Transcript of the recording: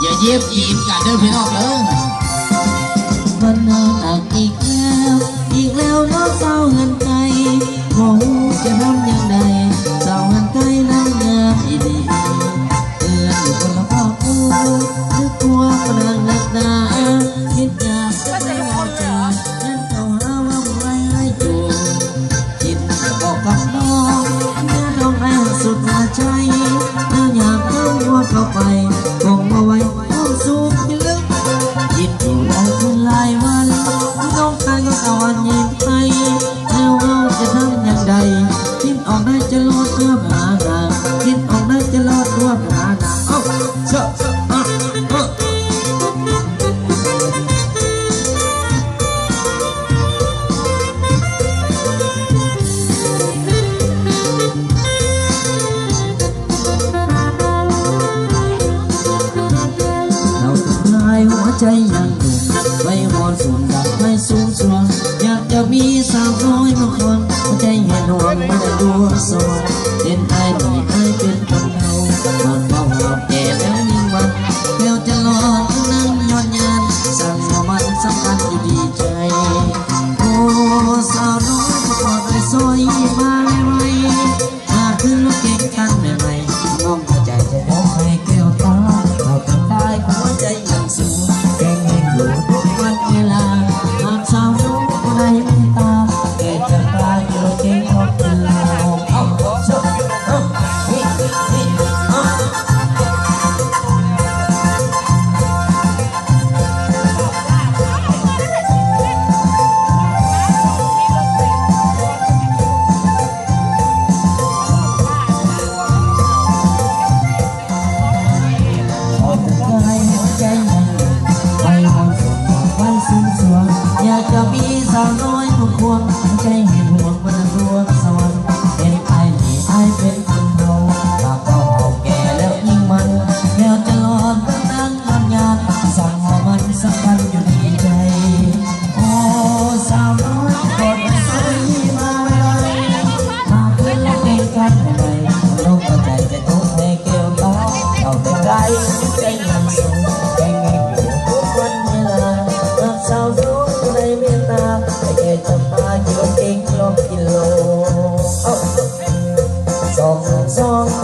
อย่าเย็บยีบกันเด้อพี่น้องเด้อวันนอนอักอีกแล้ว อีกแล้วน้องสาวเงินไกลมองจะทำอย่างใด แล้วอยากเข้าหัวเข้าไปคงมาไว้ห้องสูงที่ลึกยิ้มอยู่ได้เป็นหลายวันน้องตายก็ตะวันยิ้มให้แล้วเราจะทำอย่างใดคิดออกได้จะรอดเพื่อหาหนาคิดออกได้จะรอดเพื่อหาหนาเอ้าเชื่อะ ใจยังหนุ่มไม่หอนสูงดังไม่สูงสวงอยากจะมีสาวน้อยมาคนหัวใจเห็นห่วงไม่ได้ดูสวงเห็นไอ้หน่อยไอ้เป็นคนเฮามันเบาหอบแก่แล้วยิ่งมันเดี๋ยวจะรอนั่งย้อนยานสั่งว่ามันสำคัญอยู่ดีใจโอ้สาวน้อยกอดไอ้ซอยมาเลยไหมมาขึ้นรถเก่ แกจะมาอยู่เองลองกิโลสอาสองสอง